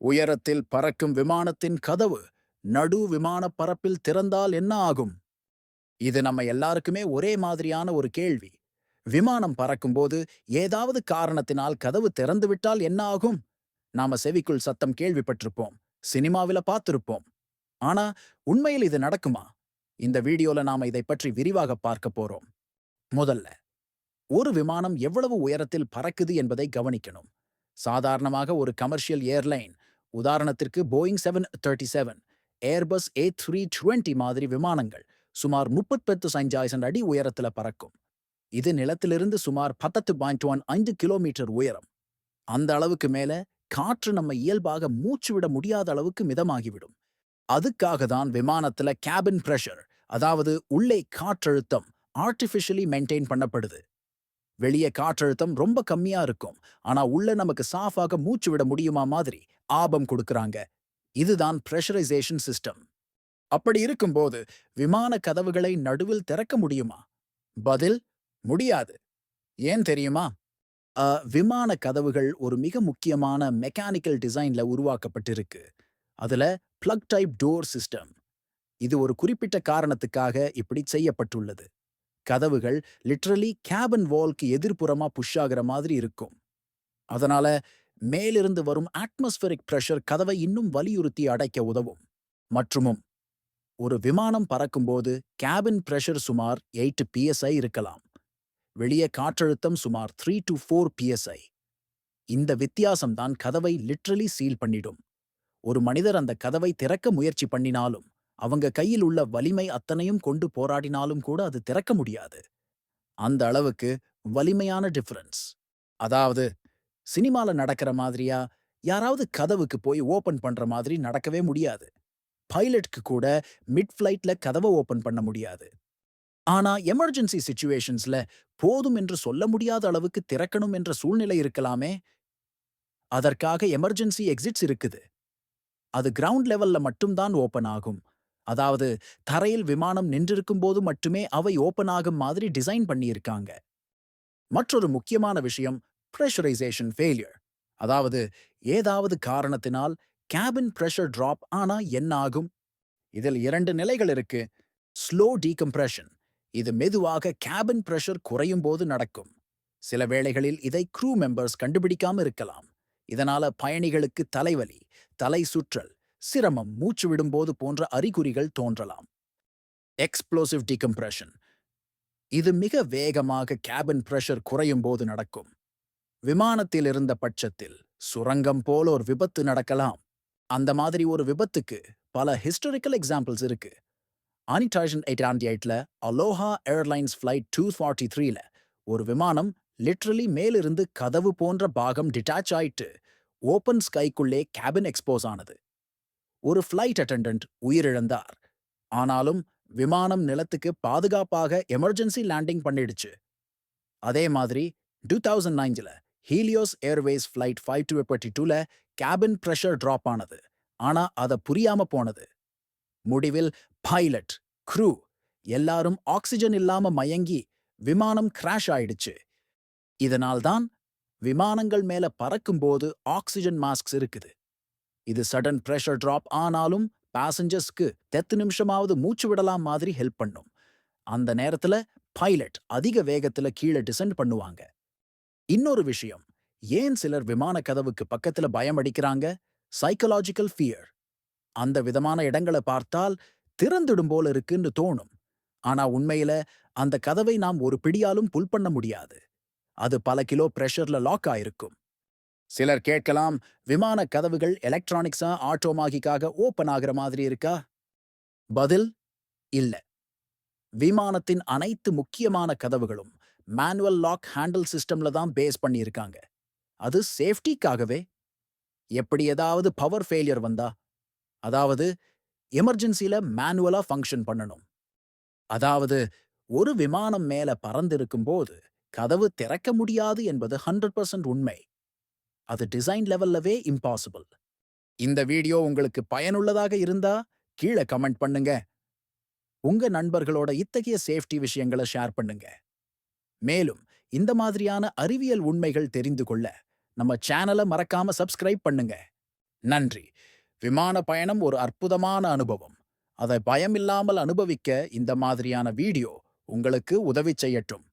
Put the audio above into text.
உயரத்தில் பறக்கும் விமானத்தின் கதவு நடு விமானப் பரப்பில் திறந்தால் என்ன ஆகும்? இது நம்ம எல்லாருக்குமே ஒரே மாதிரியான ஒரு கேள்வி. விமானம் பறக்கும்போது ஏதாவது காரணத்தினால் கதவு திறந்துவிட்டால் என்ன ஆகும்? நாம செவிக்குள் சத்தம் கேள்விப்பட்டிருப்போம் சினிமாவில பார்த்திருப்போம். ஆனா உண்மையில் இது நடக்குமா? இந்த வீடியோல நாம இதை பற்றி விரிவாக பார்க்க போறோம். முதல்ல ஒரு விமானம் எவ்வளவு உயரத்தில் பறக்குது என்பதை கவனிக்கணும். சாதாரணமாக ஒரு கமர்ஷியல் ஏர்லைன் உதாரணத்திற்கு Boeing seven thirty seven Airbus A three twenty மாதிரி விமானங்கள் சுமார் முப்பத்தெட்டு சஞ்சாயிரம் அடி உயரத்துல பறக்கும். இது நிலத்திலிருந்து சுமார் பத்தத்து பாயிண்ட் ஒன் ஐந்து கிலோமீட்டர் உயரம். அந்த அளவுக்கு மேல காற்று நம்ம இயல்பாக மூச்சு விட முடியாத அளவுக்கு மிதமாகிவிடும். அதுக்காக தான் விமானத்துல கேபின் பிரஷர் அதாவது உள்ளே காற்றழுத்தம் ஆர்டிஃபிஷியலி மெயின்டைன் பண்ணப்படுது. வெளியே காற்றழுத்தம் ரொம்ப கம்மியா இருக்கும். ஆனா உள்ள நமக்கு சாஃபாக மூச்சு விட முடியுமா மாதிரி ஆபம் கொடுக்கறாங்க. இதுதான் ப்ரெஷரைசேஷன் சிஸ்டம் அப்படி இருக்கும்போது விமான கதவுகளை நடுவில் திறக்க முடியுமா? பதில் முடியாது. ஏன் தெரியுமா? அ, விமான கதவுகள் ஒரு மிக முக்கியமான மெக்கானிக்கல் டிசைன்ல உருவாக்கப்பட்டிருக்கு. அதுல பிளக் டைப் டோர் சிஸ்டம் இது ஒரு குறிப்பிட்ட காரணத்துக்காக இப்படி செய்யப்பட்டுள்ளது. கதவுகள் லிட்ரலி கேபன் வால்க்கு எதிர்ப்புறமா புஷ் ஆகுற மாதிரி இருக்கும். அதனால மேலிருந்து வரும் அட்மாஸ்பரிக் பிரஷர் கதவை இன்னும் வலியுறுத்தி அடைக்க உதவும். மற்றுமும் ஒரு விமானம் பறக்கும்போது கேபின் பிரஷர் சுமார் எயிட் பிஎஸ்ஐ இருக்கலாம். வெளியே காற்றழுத்தம் சுமார் த்ரீ டு ஃபோர் பிஎஸ்ஐ இந்த வித்தியாசம்தான் கதவை லிட்ரலி சீல் பண்ணிடும். ஒரு மனிதர் அந்த கதவை திறக்க முயற்சி பண்ணினாலும் அவங்க கையில் உள்ள வலிமை அத்தனையும் கொண்டு போராடினாலும் கூட அது திறக்க முடியாது. அந்த அளவுக்கு வலிமையான டிஃபரன்ஸ் அதாவது சினிமால நடக்கிற மாதிரியா? யாராவது கதவுக்கு போய் ஓபன் பண்ற மாதிரி நடக்கவே முடியாது. பைலட்க்கு கூட மிட் ஃப்ளைட்ல கதவை ஓபன் பண்ண முடியாது. ஆனா எமர்ஜென்சி சிச்சுவேஷன்ஸ்ல போதும் என்று சொல்ல முடியாத அளவுக்கு திறக்கணும் என்ற சூழ்நிலை இருக்கலாமே. அதற்காக எமர்ஜென்சி எக்ஸிட்ஸ் இருக்குது. அது கிரவுண்ட் லெவல்ல மட்டும்தான் ஓபன் ஆகும். அதாவது தரையில் விமானம் நின்றிருக்கும் போது மட்டுமே அவை ஓபன் ஆகும் மாதிரி டிசைன் பண்ணியிருக்காங்க. மற்றொரு முக்கியமான விஷயம் ப்ரெஷரைசேஷன் ஃபெயிலியர் அதாவது ஏதாவது காரணத்தினால் கேபின் பிரஷர் டிராப் ஆனா என்ன ஆகும்? இதில் இரண்டு நிலைகள் இருக்கு. ஸ்லோ டீகம்ப்ரெஷன் இது மெதுவாக கேபின் பிரஷர் குறையும் போது நடக்கும். சில வேளைகளில் இதை க்ரூ மெம்பர்ஸ் கண்டுபிடிக்காம இருக்கலாம். இதனால பயணிகளுக்கு தலைவலி தலை சுற்றல் சிரமம் மூச்சு விடும்போது போன்ற அறிகுறிகள் தோன்றலாம். எக்ஸ்ப்ளோசிவ் டிகம்ப்ரெஷன் இது மிக வேகமாக கேபின் பிரஷர் குறையும் போது நடக்கும். விமானத்தில் இருந்த பட்சத்தில் சுரங்கம் போல ஒரு விபத்து நடக்கலாம். அந்த மாதிரி ஒரு விபத்துக்கு பல ஹிஸ்டாரிக்கல் எக்ஸாம்பிள்ஸ் இருக்கு. ஆனிடாய்சன் எயிட் ஆண்டி எயிட்ல Aloha Airlines flight two forty த்ரீல ஒரு விமானம் லிட்ரலி மேலிருந்து கதவு போன்ற பாகம் டிட்டாச் ஆயிட்டு ஓப்பன் ஸ்கைக்குள்ளே கேபின் எக்ஸ்போஸ் ஆனது. ஒரு ஃப்ளைட் அட்டெண்டன்ட் உயிரிழந்தார். ஆனாலும் விமானம் நிலத்துக்கு பாதுகாப்பாக எமர்ஜென்சி லேண்டிங் பண்ணிடுச்சு. அதே மாதிரி டூ தௌசண்ட் நைன்ல Helios Airways flight five two எப்பர்ட்டி டூல கேபின் ப்ரெஷர் டிராப் ஆனது. ஆனா அத புரியாம போனது. முடிவில் பைலட் க்ரூ எல்லாரும் ஆக்சிஜன் இல்லாம மயங்கி விமானம் கிராஷ் ஆயிடுச்சு. இதனால்தான் விமானங்கள் மேல பறக்கும்போது ஆக்சிஜன் மாஸ்க்ஸ் இருக்குது. இது சடன் பிரஷர் டிராப் ஆனாலும் பேசஞ்சர்ஸ்க்கு தெத்து நிமிஷமாவது மூச்சு விடலாம் மாதிரி ஹெல்ப் பண்ணும். அந்த நேரத்துல பைலட் அதிக வேகத்துல கீழே டிசென்ட் பண்ணுவாங்க. இன்னொரு விஷயம். ஏன் சிலர் விமான கதவுக்கு பக்கத்துல பயம் அடிக்கிறாங்க? சைக்கலாஜிக்கல் ஃபியர் அந்த விதமான இடங்களை பார்த்தால் திறந்துடும் போல இருக்குன்னு தோணும். ஆனா உண்மையில அந்த கதவை நாம் ஒரு பிடியாலும் புல் பண்ண முடியாது. அது பல கிலோ பிரஷர்ல லாக் ஆயிருக்கும். சிலர் கேட்கலாம் விமான கதவுகள் எலக்ட்ரானிக்ஸா ஆட்டோமாகிக்காக ஓபன் ஆகிற மாதிரி இருக்கா? பதில் இல்ல. விமானத்தின் அனைத்து முக்கியமான கதவுகளும் மேனுவல் லாக் ஹேண்டில் சிஸ்டம்ல தான் பேஸ் பண்ணியிருக்காங்க. அது சேஃப்டிக்காகவே எப்படி ஏதாவது பவர் ஃபெயிலியர் வந்தா அதாவது எமர்ஜென்சில மேனுவலா ஃபங்க்ஷன் பண்ணணும். அதாவது ஒரு விமானம் மேல பறந்திருக்கும் போது கதவு திறக்க முடியாது என்பது ஹண்ட்ரட் பர்சன்ட் உண்மை. அது டிசைன் லெவல்லவே இம்பாசிபிள். இந்த வீடியோ உங்களுக்கு பயனுள்ளதாக இருந்தா கீழே கமெண்ட் பண்ணுங்க. உங்க நண்பர்களோட இத்தகைய சேஃப்டி விஷயங்களை ஷேர் பண்ணுங்க. மேலும் இந்த மாதிரியான அறிவியல் உண்மைகள் தெரிந்து கொள்ள நம்ம சேனலை மறக்காம சப்ஸ்கிரைப் பண்ணுங்க. நன்றி. விமான பயணம் ஒரு அற்புதமான அனுபவம். அதை பயமில்லாமல் அனுபவிக்க இந்த மாதிரியான வீடியோ உங்களுக்கு உதவி செய்யட்டும்.